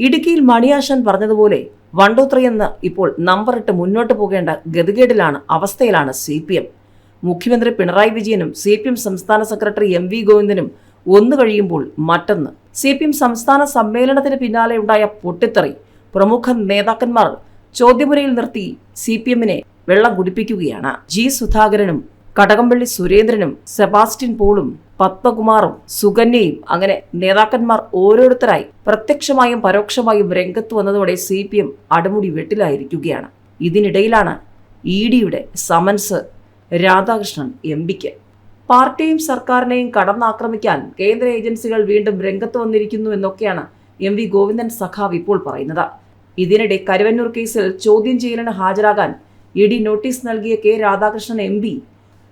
ഇടുക്കിയിൽ മണിയാശൻ പറഞ്ഞതുപോലെ one two three എന്ന് ഇപ്പോൾ നമ്പറിട്ട് മുന്നോട്ട് പോകേണ്ട ഗതികേടിലാണ് അവസ്ഥയിലാണ് സി പി എം. മുഖ്യമന്ത്രി പിണറായി വിജയനും സി പി എം സംസ്ഥാന സെക്രട്ടറി എം വി ഗോവിന്ദനും ഒന്ന് കഴിയുമ്പോൾ മറ്റൊന്ന്. സി പി എം സംസ്ഥാന സമ്മേളനത്തിന് പിന്നാലെ ഉണ്ടായ പൊട്ടിത്തെറി പ്രമുഖ നേതാക്കന്മാർ ചോദ്യമുരയിൽ നിർത്തി സി പി എമ്മിനെ വെള്ളം കുടിപ്പിക്കുകയാണ്. ജി സുധാകരനും കടകംപള്ളി സുരേന്ദ്രനും സെബാസ്റ്റ്യൻ പോളും പത്മകുമാറും സുകന്യയും അങ്ങനെ നേതാക്കന്മാർ ഓരോരുത്തരായി പ്രത്യക്ഷമായും പരോക്ഷമായും രംഗത്ത് വന്നതോടെ സി പി എം അടമുടി വെട്ടിലായിരിക്കുകയാണ്. ഇതിനിടയിലാണ് ഇ ഡിയുടെ സമൻസ് രാധാകൃഷ്ണൻ എം പിക്ക്. പാർട്ടിയും സർക്കാരിനെയും കടന്നാക്രമിക്കാൻ കേന്ദ്ര ഏജൻസികൾ വീണ്ടും രംഗത്ത് വന്നിരിക്കുന്നു എന്നൊക്കെയാണ് എം വി ഗോവിന്ദൻ സഖാവ് ഇപ്പോൾ പറയുന്നത്. ഇതിനിടെ കരുവന്നൂർ കേസിൽ ചോദ്യം ചെയ്യലിന് ഹാജരാകാൻ ഇ ഡി നോട്ടീസ് നൽകിയ K Radhakrishnan M P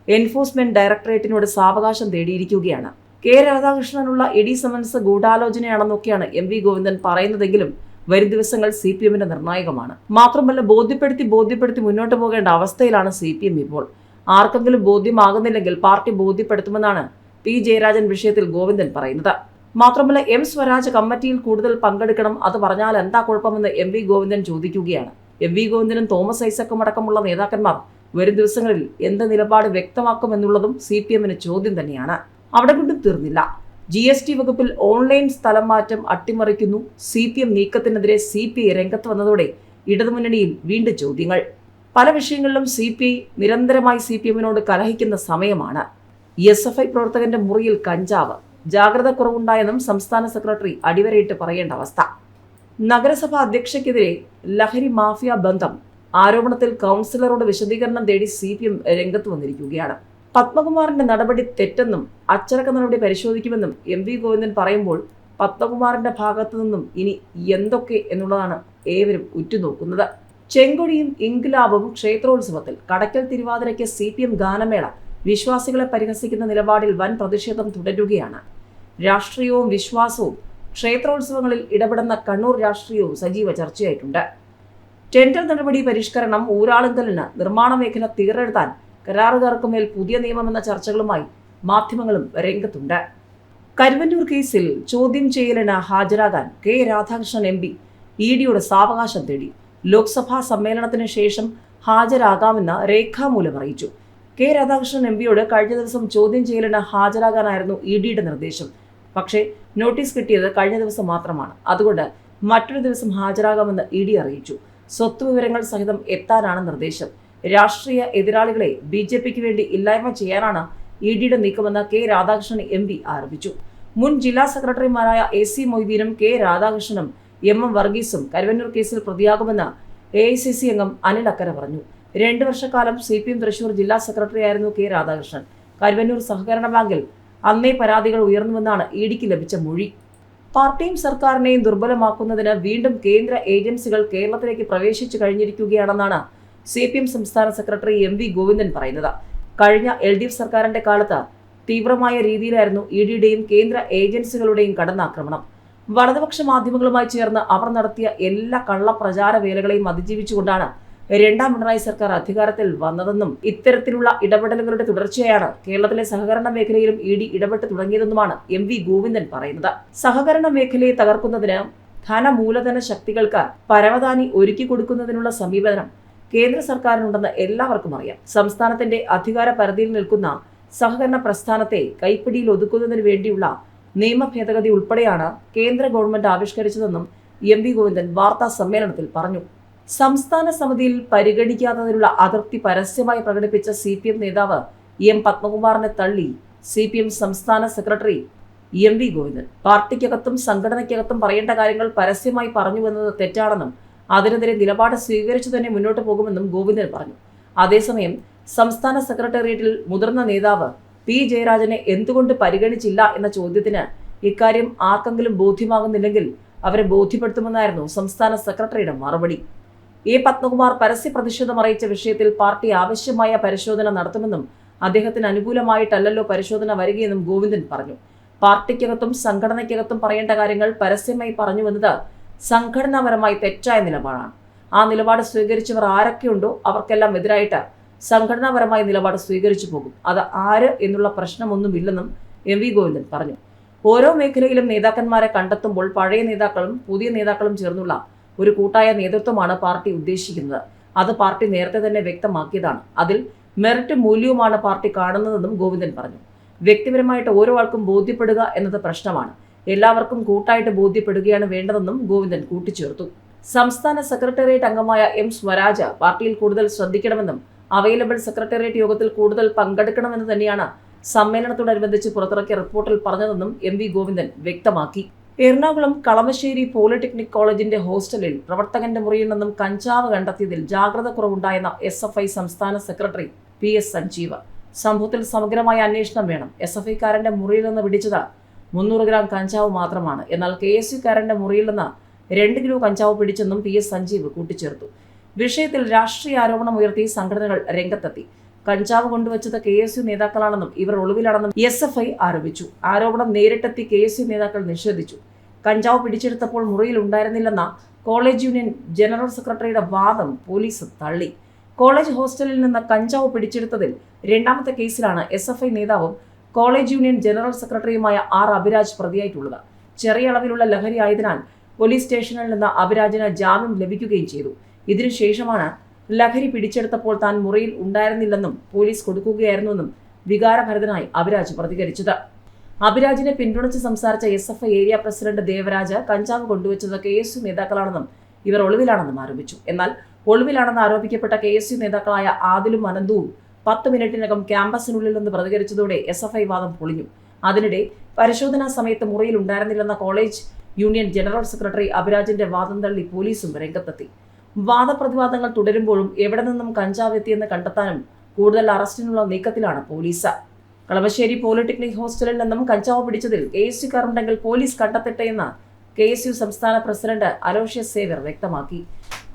enforcement ഡയറക്ടറേറ്റിനോട് സാവകാശം തേടിയിരിക്കുകയാണ്. കെ. രാധാകൃഷ്ണനുള്ള ഇഡി സമൻസ് ഗൂഢാലോചനയാണെന്നൊക്കെയാണ് എം. വി. ഗോവിന്ദൻ പറയുന്നതെങ്കിലും വരും ദിവസങ്ങൾ സി. പി. എമ്മിന്റെ നിർണായകമാണ്. മാത്രമല്ല ബോധ്യപ്പെടുത്തി ബോധ്യപ്പെടുത്തി മുന്നോട്ട് പോകേണ്ട അവസ്ഥയിലാണ് സി. പി. എം. ഇപ്പോൾ. ആർക്കെങ്കിലും ബോധ്യമാകുന്നില്ലെങ്കിൽ പാർട്ടി ബോധ്യപ്പെടുത്തുമെന്നാണ് പി. ജയരാജൻ വിഷയത്തിൽ ഗോവിന്ദൻ പറയുന്നത്. മാത്രമല്ല എം. സ്വരാജ് കമ്മിറ്റിയിൽ കൂടുതൽ പങ്കെടുക്കണം അത് പറഞ്ഞാൽ എന്താ കുഴപ്പമെന്ന് എം. വി. ഗോവിന്ദൻ ചോദിക്കുകയാണ്. എം. വി. ഗോവിന്ദനും തോമസ് ഐസക്കും അടക്കമുള്ള നേതാക്കന്മാർ വരും ദിവസങ്ങളിൽ എന്ത് നിലപാട് വ്യക്തമാക്കുമെന്നുള്ളതും സി പി എമ്മിന് ചോദ്യം തന്നെയാണ്. അവിടെ കൊണ്ടും തീർന്നില്ല. ജി എസ് ടി വകുപ്പിൽ ഓൺലൈൻ സ്ഥലം മാറ്റം അട്ടിമറിക്കുന്നു. സി പി എം നീക്കത്തിനെതിരെ സി പി ഐ രംഗത്ത് വന്നതോടെ ഇടതുമുന്നണിയിൽ വീണ്ടും ചോദ്യങ്ങൾ. പല വിഷയങ്ങളിലും സി പി ഐ നിരന്തരമായി സി പി എമ്മിനോട് കലഹിക്കുന്ന സമയമാണ്. എസ് എഫ് ഐ പ്രവർത്തകന്റെ മുറിയിൽ കഞ്ചാവ്. ജാഗ്രത കുറവുണ്ടായെന്നും സംസ്ഥാന സെക്രട്ടറി അടിവരയിട്ട് പറയേണ്ട അവസ്ഥ. നഗരസഭാ അധ്യക്ഷയ്ക്കെതിരെ ലഹരി മാഫിയ ബന്ധം ആരോപണത്തിൽ കൗൺസിലറോട് വിശദീകരണം തേടി സി പി എം രംഗത്ത് വന്നിരിക്കുകയാണ്. പത്മകുമാറിന്റെ നടപടി തെറ്റെന്നും അച്ചടക്ക നടപടി പരിശോധിക്കുമെന്നും എം വി ഗോവിന്ദൻ പറയുമ്പോൾ പത്മകുമാറിന്റെ ഭാഗത്തു നിന്നും ഇനി എന്തൊക്കെ എന്നുള്ളതാണ് ഏവരും ഉറ്റുനോക്കുന്നത്. ചെങ്കൊടിയും ഇൻഗ്ലാബും ക്ഷേത്രോത്സവത്തിൽ കടയ്ക്കൽ തിരുവാതിരയ്ക്ക് സി പി എം ഗാനമേള വിശ്വാസികളെ പരിഹസിക്കുന്ന നിലപാടിൽ വൻ പ്രതിഷേധം തുടരുകയാണ്. രാഷ്ട്രീയവും വിശ്വാസവും ക്ഷേത്രോത്സവങ്ങളിൽ ഇടപെടുന്ന കണ്ണൂർ രാഷ്ട്രീയവും സജീവ ചർച്ചയായിട്ടുണ്ട്. ടെൻഡർ നടപടി പരിഷ്കരണം ഊരാളുങ്കലിന് നിർമ്മാണ മേഖല തീരെഴുതാൻ കരാറുകാർക്ക് മേൽ പുതിയ നിയമമെന്ന ചർച്ചകളുമായി മാധ്യമങ്ങളും രംഗത്തുണ്ട്. കരുവന്നൂർ കേസിൽ ചോദ്യം ചെയ്യലിന് ഹാജരാകാൻ K Radhakrishnan M P E ഡിയുടെ സാവകാശം തേടി ലോക്സഭാ സമ്മേളനത്തിന് ശേഷം ഹാജരാകാമെന്ന് രേഖാമൂലം അറിയിച്ചു. കെ രാധാകൃഷ്ണൻ എം പിയോട് കഴിഞ്ഞ ദിവസം ചോദ്യം ചെയ്യലിന് ഹാജരാകാനായിരുന്നു ഇ ഡിയുടെ നിർദ്ദേശം. പക്ഷേ നോട്ടീസ് കിട്ടിയത് കഴിഞ്ഞ ദിവസം മാത്രമാണ്. അതുകൊണ്ട് മറ്റൊരു ദിവസം ഹാജരാകാമെന്ന് ഇ ഡി അറിയിച്ചു. സ്വത്ത് വിവരങ്ങൾ സഹിതം എത്താനാണ് നിർദ്ദേശം. രാഷ്ട്രീയ എതിരാളികളെ ബി ജെ പിക്ക് വേണ്ടി ഇല്ലായ്മ ചെയ്യാനാണ് ഇ ഡിയുടെ നീക്കമെന്ന് കെ രാധാകൃഷ്ണൻ എം പി ആരോപിച്ചു. മുൻ ജില്ലാ സെക്രട്ടറിമാരായ എ സി മൊയ്തീനും കെ രാധാകൃഷ്ണനും എം എം വർഗീസും കരുവന്നൂർ കേസിൽ പ്രതിയാകുമെന്ന് എ ഐ സി സി അംഗം അനിൽ അക്കര പറഞ്ഞു. രണ്ടു വർഷക്കാലം സി പി എം തൃശൂർ ജില്ലാ സെക്രട്ടറിയായിരുന്നു കെ രാധാകൃഷ്ണൻ. കരുവന്നൂർ സഹകരണ ബാങ്കിൽ അന്നേ പരാതികൾ ഉയർന്നുവെന്നാണ് ഇ ഡിക്ക് ലഭിച്ച മൊഴി. പാർട്ടിയും സർക്കാരിനെയും ദുർബലമാക്കുന്നതിന് വീണ്ടും കേന്ദ്ര ഏജൻസികൾ കേരളത്തിലേക്ക് പ്രവേശിച്ചു കഴിഞ്ഞിരിക്കുകയാണെന്നാണ് സി പി എം സംസ്ഥാന സെക്രട്ടറി എം വി ഗോവിന്ദൻ പറയുന്നത്. കഴിഞ്ഞ എൽ ഡി എഫ് സർക്കാരിന്റെ കാലത്ത് തീവ്രമായ രീതിയിലായിരുന്നു ഇ ഡിയുടെയും കേന്ദ്ര ഏജൻസികളുടെയും കടന്നാക്രമണം. വലതുപക്ഷ മാധ്യമങ്ങളുമായി ചേർന്ന് അവർ നടത്തിയ എല്ലാ കള്ളപ്രചാര വേലകളെയും അതിജീവിച്ചുകൊണ്ടാണ് രണ്ടാം പിണറായി സർക്കാർ അധികാരത്തിൽ വന്നതെന്നും ഇത്തരത്തിലുള്ള ഇടപെടലുകളുടെ തുടർച്ചയാണ് കേരളത്തിലെ സഹകരണ മേഖലയിലും ഇ ഡി ഇടപെട്ട് തുടങ്ങിയതെന്നുമാണ് എം വി ഗോവിന്ദൻ പറയുന്നത്. സഹകരണ മേഖലയെ തകർക്കുന്നതിന് ധനമൂലധന ശക്തികൾക്ക് പരവതാനി ഒരുക്കി കൊടുക്കുന്നതിനുള്ള സമീപനം കേന്ദ്ര സർക്കാരിനുണ്ടെന്ന് എല്ലാവർക്കും അറിയാം. സംസ്ഥാനത്തിന്റെ അധികാര പരിധിയിൽ നിൽക്കുന്ന സഹകരണ പ്രസ്ഥാനത്തെ കൈപ്പിടിയിൽ ഒതുക്കുന്നതിന് വേണ്ടിയുള്ള നിയമ ഭേദഗതി ഉൾപ്പെടെയാണ് കേന്ദ്ര ഗവൺമെന്റ് ആവിഷ്കരിച്ചതെന്നും എം വി ഗോവിന്ദൻ വാർത്താ സമ്മേളനത്തിൽ പറഞ്ഞു. സംസ്ഥാന സമിതിയിൽ പരിഗണിക്കാത്തതിനുള്ള അതൃപ്തി പരസ്യമായി പ്രകടിപ്പിച്ച സി പി എം നേതാവ് എം പത്മകുമാറിനെ തള്ളി സി പി എം സംസ്ഥാന സെക്രട്ടറി എം വി ഗോവിന്ദൻ. പാർട്ടിക്കകത്തും സംഘടനയ്ക്കകത്തും പറയേണ്ട കാര്യങ്ങൾ പരസ്യമായി പറഞ്ഞു പറഞ്ഞുവെന്നത് തെറ്റാണെന്നും അതിനെതിരെ നിലപാട് സ്വീകരിച്ചു തന്നെ മുന്നോട്ട് പോകുമെന്നും ഗോവിന്ദൻ പറഞ്ഞു. അതേസമയം സംസ്ഥാന സെക്രട്ടേറിയറ്റിൽ മുതിർന്ന നേതാവ് പി ജയരാജനെ എന്തുകൊണ്ട് പരിഗണിച്ചില്ല എന്ന ചോദ്യത്തിന് ഇക്കാര്യം ആർക്കെങ്കിലും ബോധ്യമാകുന്നില്ലെങ്കിൽ അവരെ ബോധ്യപ്പെടുത്തുമെന്നായിരുന്നു സംസ്ഥാന സെക്രട്ടറിയുടെ മറുപടി. എ പത്മകുമാർ പരസ്യ പ്രതിഷേധം അറിയിച്ച വിഷയത്തിൽ പാർട്ടി ആവശ്യമായ പരിശോധന നടത്തുമെന്നും അദ്ദേഹത്തിന് അനുകൂലമായിട്ടല്ലല്ലോ പരിശോധന വരികയെന്നും ഗോവിന്ദൻ പറഞ്ഞു. പാർട്ടിക്കകത്തും സംഘടനയ്ക്കകത്തും പറയേണ്ട കാര്യങ്ങൾ പരസ്യമായി പറഞ്ഞുവെന്നത് സംഘടനാപരമായി തെറ്റായ നിലപാടാണ്. ആ നിലപാട് സ്വീകരിച്ചവർ ആരൊക്കെയുണ്ടോ അവർക്കെല്ലാം എതിരായിട്ട് സംഘടനാപരമായ നിലപാട് സ്വീകരിച്ചു പോകും. അത് ആര് എന്നുള്ള പ്രശ്നമൊന്നുമില്ലെന്നും എം വി ഗോവിന്ദൻ പറഞ്ഞു. ഓരോ മേഖലയിലും നേതാക്കന്മാരെ കണ്ടെത്തുമ്പോൾ പഴയ നേതാക്കളും പുതിയ നേതാക്കളും ചേർന്നുള്ള ഒരു കൂട്ടായ നേതൃത്വമാണ് പാർട്ടി ഉദ്ദേശിക്കുന്നത്. അത് പാർട്ടി നേരത്തെ തന്നെ വ്യക്തമാക്കിയതാണ്. അതിൽ മെറിറ്റ് മൂല്യവുമാണ് പാർട്ടി കാണുന്നതെന്നും ഗോവിന്ദൻ പറഞ്ഞു. വ്യക്തിപരമായിട്ട് ഓരോ ആൾക്കും ബോധ്യപ്പെടുക എന്നത് പ്രശ്നമാണ്. എല്ലാവർക്കും കൂട്ടായിട്ട് ബോധ്യപ്പെടുകയാണ് വേണ്ടതെന്നും ഗോവിന്ദൻ കൂട്ടിച്ചേർത്തു. സംസ്ഥാന സെക്രട്ടേറിയറ്റ് അംഗമായ എം സ്വരാജ പാർട്ടിയിൽ കൂടുതൽ ശ്രദ്ധിക്കണമെന്നും അവൈലബിൾ സെക്രട്ടേറിയറ്റ് യോഗത്തിൽ കൂടുതൽ പങ്കെടുക്കണമെന്ന് തന്നെയാണ് സമ്മേളനത്തോടനുബന്ധിച്ച് പുറത്തിറക്കിയ റിപ്പോർട്ടിൽ പറഞ്ഞതെന്നും എം വി ഗോവിന്ദൻ വ്യക്തമാക്കി. എറണാകുളം കളമശ്ശേരി പോളിടെക്നിക് കോളേജിന്റെ ഹോസ്റ്റലിൽ പ്രവർത്തകന്റെ മുറിയിൽ നിന്നും കഞ്ചാവ് കണ്ടെത്തിയതിൽ ജാഗ്രത കുറവുണ്ടായെന്ന എസ് എഫ് ഐ സംസ്ഥാന സെക്രട്ടറി പി എസ് സഞ്ജീവ്. സംഭവത്തിൽ സമഗ്രമായ അന്വേഷണം വേണം. എസ് എഫ് ഐക്കാരന്റെ മുറിയിൽ നിന്ന് പിടിച്ചത് മുന്നൂറ് ഗ്രാം കഞ്ചാവ് മാത്രമാണ്. എന്നാൽ കെ എസ് യുക്കാരന്റെ മുറിയിൽ നിന്ന് രണ്ട് കിലോ കഞ്ചാവ് പിടിച്ചെന്നും പി എസ് സഞ്ജീവ് കൂട്ടിച്ചേർത്തു. വിഷയത്തിൽ രാഷ്ട്രീയ ആരോപണം ഉയർത്തി സംഘടനകൾ രംഗത്തെത്തി. കഞ്ചാവ് കൊണ്ടുവച്ചത് കെ എസ് യു നേതാക്കളാണെന്നും ഇവർ ഒളിവിലാണെന്നും എസ് എഫ് ഐ ആരോപിച്ചു. ആരോപണം നേരിട്ടെത്തി കെ എസ് യു നേതാക്കൾ നിഷേധിച്ചു. കഞ്ചാവ് പിടിച്ചെടുത്തപ്പോൾ മുറിയിൽ ഉണ്ടായിരുന്നില്ലെന്ന കോളേജ് യൂണിയൻ ജനറൽ സെക്രട്ടറിയുടെ വാദം പോലീസ് തള്ളി. കോളേജ് ഹോസ്റ്റലിൽ നിന്ന് കഞ്ചാവ് പിടിച്ചെടുത്തതിൽ രണ്ടാമത്തെ കേസിലാണ് എസ് എഫ് ഐ നേതാവും കോളേജ് യൂണിയൻ ജനറൽ സെക്രട്ടറിയുമായ ആർ അഭിരാജ് പ്രതിയായിട്ടുള്ളത്. ചെറിയ അളവിലുള്ള ലഹരി ആയതിനാൽ പോലീസ് സ്റ്റേഷനിൽ നിന്ന് അഭിരാജിന് ജാമ്യം ലഭിക്കുകയും ചെയ്തു. ഇതിനുശേഷമാണ് ലഹരി പിടിച്ചെടുത്തപ്പോൾ താൻ മുറിയിൽ ഉണ്ടായിരുന്നില്ലെന്നും പോലീസ് കൊടുക്കുകയായിരുന്നുവെന്നും വികാരഭരിതനായി അഭിരാജ് പ്രതികരിച്ചത്. അഭിരാജിനെ പിന്തുണച്ച് സംസാരിച്ച S F I area president Devaraj കഞ്ചാവ് കൊണ്ടുവച്ചത് കെ എസ് യു നേതാക്കളാണെന്നും ഇവർ ഒളിവിലാണെന്നും ആരോപിച്ചു. എന്നാൽ ഒളിവിലാണെന്ന് ആരോപിക്കപ്പെട്ട കെ എസ് യു നേതാക്കളായ ആദിലും അനന്തുവും പത്ത് മിനിറ്റിനകം ക്യാമ്പസിനുള്ളിൽ നിന്ന് പ്രതികരിച്ചതോടെ എസ് എഫ് ഐ വാദം പൊളിഞ്ഞു. അതിനിടെ പരിശോധനാ സമയത്ത് മുറിയിൽ ഉണ്ടായിരുന്നില്ലെന്ന കോളേജ് യൂണിയൻ ജനറൽ സെക്രട്ടറി അഭിരാജിന്റെ വാദം തള്ളി പോലീസും രംഗത്തെത്തി. വാദപ്രതിവാദങ്ങൾ തുടരുമ്പോഴും എവിടെ നിന്നും കഞ്ചാവ് എത്തിയെന്ന് കണ്ടെത്താനും കൂടുതൽ അറസ്റ്റിനുള്ള നീക്കത്തിലാണ് പോലീസ്. കളമശ്ശേരി പോളിടെക്നിക് ഹോസ്റ്റലിൽ നിന്നും കഞ്ചാവ് പിടിച്ചതിൽ കെ എസ് യുക്കാരുണ്ടെങ്കിൽ പോലീസ് കണ്ടെത്തട്ടെ എന്ന് കെ എസ് യു സംസ്ഥാന പ്രസിഡന്റ് അലോഷ്യസ് സേവർ വ്യക്തമാക്കി.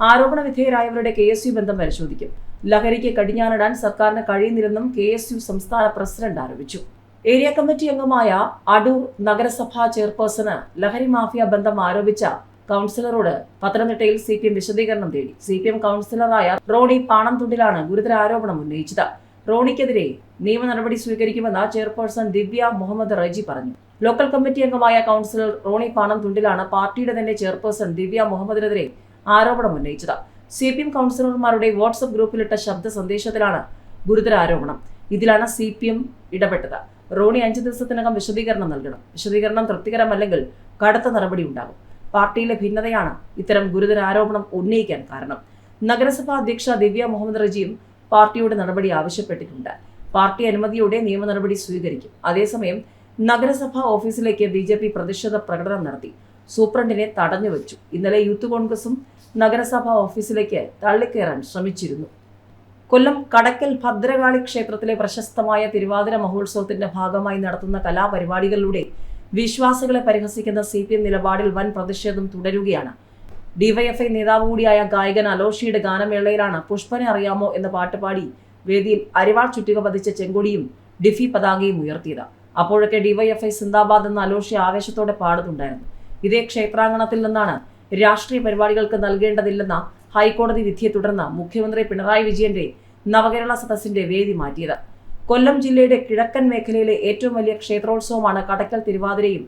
ആരോപണ വിധേയരായവരുടെ കെ എസ് യു ബന്ധം പരിശോധിക്കും. ലഹരിക്ക് കടിഞ്ഞാണിടാൻ സർക്കാരിന് കഴിയുന്നില്ലെന്നും കെ എസ് യു സംസ്ഥാന പ്രസിഡന്റ് ആരോപിച്ചു. ഏരിയ കമ്മിറ്റി അംഗമായ അടൂർ നഗരസഭാ ചെയർപേഴ്സണ് ലഹരി മാഫിയ ബന്ധം ആരോപിച്ച കൗൺസിലറോട് പത്തനംതിട്ടയിൽ സി പി എം വിശദീകരണം തേടി. സി പി എം കൗൺസിലറായ റോണി പാണംതുണ്ടിലാണ് ഗുരുതര ആരോപണം ഉന്നയിച്ചത്. റോണിക്കെതിരെ നിയമ നടപടി സ്വീകരിക്കുമെന്ന് ചെയർപേഴ്സൺ ദിവ്യ മുഹമ്മദ് റജി പറഞ്ഞു. ലോക്കൽ കമ്മിറ്റി അംഗമായ കൗൺസിലർ റോണി പാണംതുണ്ടിലാണ് പാർട്ടിയുടെ തന്നെ ചെയർപേഴ്സൺ ദിവ്യ മുഹമ്മദിനെതിരെ ആരോപണം ഉന്നയിച്ചത്. സി പി എം കൗൺസിലർമാരുടെ വാട്സപ്പ് ഗ്രൂപ്പിലിട്ട ശബ്ദ സന്ദേശത്തിലാണ് ഗുരുതര ആരോപണം. ഇതിലാണ് സി പി എം ഇടപെട്ടത്. റോണി അഞ്ചു ദിവസത്തിനകം വിശദീകരണം നൽകണം. വിശദീകരണം തൃപ്തികരമല്ലെങ്കിൽ കടുത്ത നടപടി ഉണ്ടാകും. പാർട്ടിയിലെ ഭിന്നതയാണ് ഇത്തരം ഗുരുതര ആരോപണം ഉന്നയിക്കാൻ കാരണം. നഗരസഭാ അധ്യക്ഷ ദിവ്യ മുഹമ്മദ് റജിയും പാർട്ടിയുടെ നടപടി ആവശ്യപ്പെട്ടിട്ടുണ്ട്. പാർട്ടി അനുമതിയോടെ നിയമ നടപടി സ്വീകരിക്കും. അതേസമയം നഗരസഭാ ഓഫീസിലേക്ക് ബി ജെ പി പ്രതിഷേധ പ്രകടനം നടത്തി. സൂപ്രണ്ടിനെ തടഞ്ഞു വെച്ചു. ഇന്നലെ യൂത്ത് കോൺഗ്രസും നഗരസഭാ ഓഫീസിലേക്ക് തള്ളിക്കയറാൻ ശ്രമിച്ചിരുന്നു. കൊല്ലം കടക്കൽ ഭദ്രകാളി ക്ഷേത്രത്തിലെ പ്രശസ്തമായ തിരുവാതിര മഹോത്സവത്തിന്റെ ഭാഗമായി നടത്തുന്ന കലാപരിപാടികളിലൂടെ വിശ്വാസികളെ പരിഹസിക്കുന്ന സി പി എം നിലപാടിൽ വൻ പ്രതിഷേധം തുടരുകയാണ്. ഡിവൈഎഫ്ഐ നേതാവ് കൂടിയായ ഗായകൻ അലോഷിയുടെ ഗാനമേളയിലാണ് പുഷ്പനെ അറിയാമോ എന്ന പാട്ടുപാടി വേദിയിൽ അരിവാൾ ചുറ്റിക പതിച്ച ചെങ്കൊടിയും ഡിഫി പതാകയും ഉയർത്തിയത്. അപ്പോഴൊക്കെ ഡിവൈഎഫ്ഐ സിന്ദാബാദ് എന്ന അലോഷി ആവേശത്തോടെ പാടുന്നുണ്ടായിരുന്നു. ഇതേ ക്ഷേത്രാങ്കണത്തിൽ നിന്നാണ് രാഷ്ട്രീയ പരിപാടികൾക്ക് നൽകേണ്ടതില്ലെന്ന ഹൈക്കോടതി വിധിയെ തുടർന്ന് മുഖ്യമന്ത്രി പിണറായി വിജയന്റെ നവകേരള സദസ്സിന്റെ വേദി മാറ്റിയത്. കൊല്ലം ജില്ലയുടെ കിഴക്കൻ മേഖലയിലെ ഏറ്റവും വലിയ ക്ഷേത്രോത്സവമാണ് കടക്കൽ തിരുവാതിരയും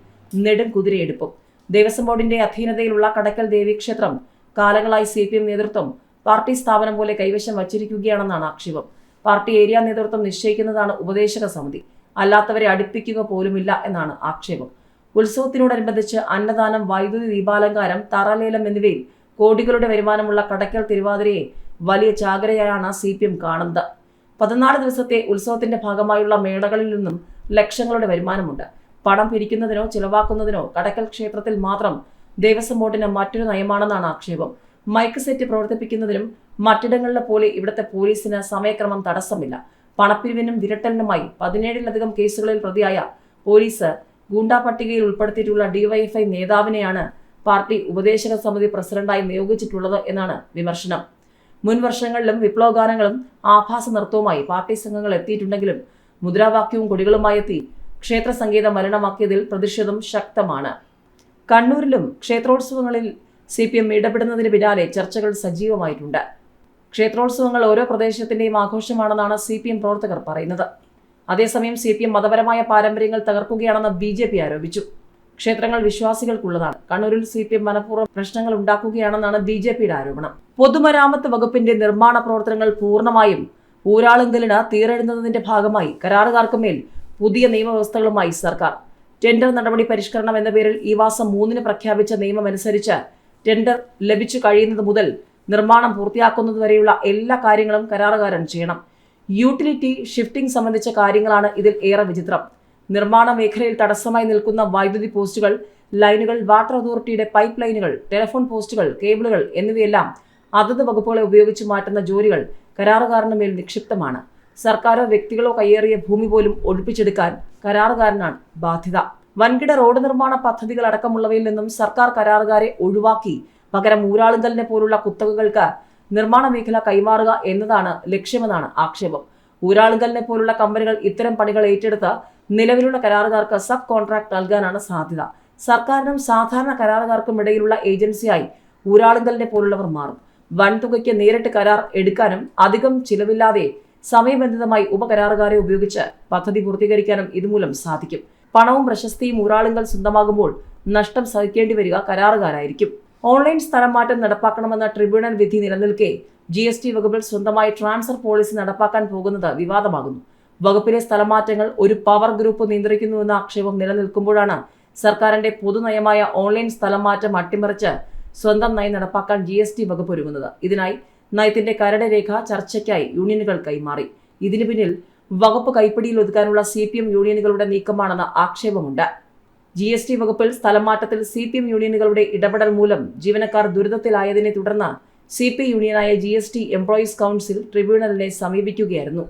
നെടും കുതിരയെടുപ്പും. ദേവസ്വം ബോർഡിന്റെ അധീനതയിലുള്ള കടക്കൽ ദേവീക്ഷേത്രം കാലങ്ങളായി സി പി എം നേതൃത്വം പാർട്ടി സ്ഥാപനം പോലെ കൈവശം വച്ചിരിക്കുകയാണെന്നാണ് ആക്ഷേപം. പാർട്ടി ഏരിയ നേതൃത്വം നിശ്ചയിക്കുന്നതാണ് ഉപദേശക സമിതി. അല്ലാത്തവരെ അടുപ്പിക്കുക പോലുമില്ല എന്നാണ് ആക്ഷേപം. ഉത്സവത്തിനോടനുബന്ധിച്ച് അന്നദാനം വൈദ്യുതി ദീപാലങ്കാരം തറലേലം എന്നിവയിൽ കോടികളുടെ വരുമാനമുള്ള കടക്കൽ തിരുവാതിരയെ വലിയ ചാകരയായാണ് സി കാണുന്നത്. പതിനാല് ദിവസത്തെ ഉത്സവത്തിന്റെ ഭാഗമായുള്ള മേളകളിൽ നിന്നും ലക്ഷങ്ങളുടെ വരുമാനമുണ്ട്. പണം പിരിക്കുന്നതിനോ ചിലവാക്കുന്നതിനോ കടക്കൽ ക്ഷേത്രത്തിൽ മാത്രം ദേവസ്വം ബോർഡിന് മറ്റൊരു നയമാണെന്നാണ് ആക്ഷേപം. മൈക്ക് സെറ്റ് പ്രവർത്തിപ്പിക്കുന്നതിനും മറ്റിടങ്ങളിലെ പോലെ ഇവിടുത്തെ പോലീസിന് സമയക്രമം തടസ്സമില്ല. പണപ്പിരിവിനും വിരട്ടലിനുമായി പതിനേഴിലധികം കേസുകളിൽ പ്രതിയായ പോലീസ് ഗൂണ്ടാ പട്ടികയിൽ ഉൾപ്പെടുത്തിയിട്ടുള്ള ഡിവൈഎഫ്ഐ നേതാവിനെയാണ് പാർട്ടി ഉപദേശക സമിതി പ്രസിഡന്റായി നിയോഗിച്ചിട്ടുള്ളത് എന്നാണ് വിമർശനം. മുൻ വർഷങ്ങളിലും വിപ്ലവഗാനങ്ങളും ആഭാസ നൃത്തവുമായി പാർട്ടി സംഘങ്ങൾ എത്തിയിട്ടുണ്ടെങ്കിലും മുദ്രാവാക്യവും കൊടികളുമായി എത്തി ക്ഷേത്ര സംഗീതം മരണമാക്കിയതിൽ പ്രതിഷേധം ശക്തമാണ്. കണ്ണൂരിലും ക്ഷേത്രോത്സവങ്ങളിൽ സി പി എം ഇടപെടുന്നതിന് പിന്നാലെ ചർച്ചകൾ സജീവമായിട്ടുണ്ട്. ക്ഷേത്രോത്സവങ്ങൾ ഓരോ പ്രദേശത്തിന്റെയും ആഘോഷമാണെന്നാണ് സി പി എം പ്രവർത്തകർ പറയുന്നത്. അതേസമയം സി പി എം മതപരമായ പാരമ്പര്യങ്ങൾ തകർക്കുകയാണെന്ന് ബി ജെ പി ആരോപിച്ചു. ക്ഷേത്രങ്ങൾ വിശ്വാസികൾക്കുള്ളതാണ്. കണ്ണൂരിൽ സി പി എം മനഃപൂർവം പ്രശ്നങ്ങൾ ഉണ്ടാക്കുകയാണെന്നാണ് ബി ജെ പിയുടെ ആരോപണം. പൊതുമരാമത്ത് വകുപ്പിന്റെ നിർമ്മാണ പ്രവർത്തനങ്ങൾ പൂർണമായും ഊരാളുങ്കലിന് തീരെഴുന്നതിന്റെ ഭാഗമായി കരാറുകാർക്ക് മേൽ പുതിയ നിയമവ്യവസ്ഥകളുമായി സർക്കാർ. ടെൻഡർ നടപടി പരിഷ്കരണം എന്ന പേരിൽ ഈ മാസം മൂന്നിന് പ്രഖ്യാപിച്ച നിയമമനുസരിച്ച് ടെൻഡർ ലഭിച്ചു കഴിയുന്നത് മുതൽ നിർമ്മാണം പൂർത്തിയാക്കുന്നതുവരെയുള്ള എല്ലാ കാര്യങ്ങളും കരാറുകാരൻ ചെയ്യണം. യൂട്ടിലിറ്റി ഷിഫ്റ്റിംഗ് സംബന്ധിച്ച കാര്യങ്ങളാണ് ഇതിൽ ഏറെ വിചിത്രം. നിർമ്മാണ മേഖലയിൽ തടസ്സമായി നിൽക്കുന്ന വൈദ്യുതി പോസ്റ്റുകൾ ലൈനുകൾ വാട്ടർ അതോറിറ്റിയുടെ പൈപ്പ് ലൈനുകൾ ടെലിഫോൺ പോസ്റ്റുകൾ കേബിളുകൾ എന്നിവയെല്ലാം അതത് വകുപ്പുകളെ ഉപയോഗിച്ച് മാറ്റുന്ന ജോലികൾ കരാറുകാരന് മേൽ നിക്ഷിപ്തമാണ്. സർക്കാരോ വ്യക്തികളോ കയ്യേറിയ ഭൂമി പോലും ഒഴിപ്പിച്ചെടുക്കാൻ കരാറുകാരനാണ് ബാധ്യത. വൻകിട റോഡ് നിർമ്മാണ പദ്ധതികൾ അടക്കമുള്ളവയിൽ നിന്നും സർക്കാർ കരാറുകാരെ ഒഴിവാക്കി പകരം ഊരാളുങ്കലിനെ പോലുള്ള കുത്തകകൾക്ക് നിർമ്മാണ മേഖല കൈമാറുക എന്നതാണ് ലക്ഷ്യമെന്നാണ് ആക്ഷേപം. ഊരാളുങ്കലിനെ പോലുള്ള കമ്പനികൾ ഇത്തരം പണികൾ ഏറ്റെടുത്ത് നിലവിലുള്ള കരാറുകാർക്ക് സബ് കോൺട്രാക്ട് നൽകാനാണ് സാധ്യത. സർക്കാരിനും സാധാരണ കരാറുകാർക്കും ഇടയിലുള്ള ഏജൻസിയായി ഊരാളുങ്കലിനെ പോലുള്ളവർ മാറും. വൻതുകയ്ക്ക് നേരിട്ട് കരാർ എടുക്കാനും അധികം ചിലവില്ലാതെ സമയബന്ധിതമായി ഉപകരാറുകാരെ ഉപയോഗിച്ച് പദ്ധതി പൂർത്തീകരിക്കാനും ഇതുമൂലം സാധിക്കും. പണവും പ്രശസ്തിയും ഊരാളുങ്കൽ സ്വന്തമാകുമ്പോൾ നഷ്ടം സഹിക്കേണ്ടി വരിക കരാറുകാരായിരിക്കും. ഓൺലൈൻ സ്ഥലം മാറ്റം നടപ്പാക്കണമെന്ന ട്രിബ്യൂണൽ വിധി നിലനിൽക്കെ ജി എസ് ടി വകുപ്പിൽ സ്വന്തമായി ട്രാൻസ്ഫർ പോളിസി നടപ്പാക്കാൻ പോകുന്നത് വിവാദമാകുന്നു. വകുപ്പിലെ സ്ഥലമാറ്റങ്ങൾ ഒരു പവർ ഗ്രൂപ്പ് നിയന്ത്രിക്കുന്നുവെന്ന ആക്ഷേപം നിലനിൽക്കുമ്പോഴാണ് സർക്കാരിന്റെ പൊതുനയമായ ഓൺലൈൻ സ്ഥലമാറ്റം അട്ടിമറിച്ച് സ്വന്തം നയം നടപ്പാക്കാൻ ജി എസ് ടി വകുപ്പ് ഒരുങ്ങുന്നത്. ഇതിനായി നയത്തിന്റെ കരട് രേഖ ചർച്ചയ്ക്കായി യൂണിയനുകൾ കൈമാറി. ഇതിനു പിന്നിൽ വകുപ്പ് കൈപ്പിടിയിൽ ഒതുക്കാനുള്ള സി പി എം യൂണിയനുകളുടെ നീക്കമാണെന്ന ആക്ഷേപമുണ്ട്. ജി എസ് ടി വകുപ്പിൽ സ്ഥലമാറ്റത്തിൽ സി പി എം യൂണിയനുകളുടെ ഇടപെടൽ മൂലം ജീവനക്കാർ ദുരിതത്തിലായതിനെ തുടർന്ന് C P യൂണിയനായ G S T employees council ട്രിബ്യൂണലിനെ സമീപിക്കുകയായിരുന്നു.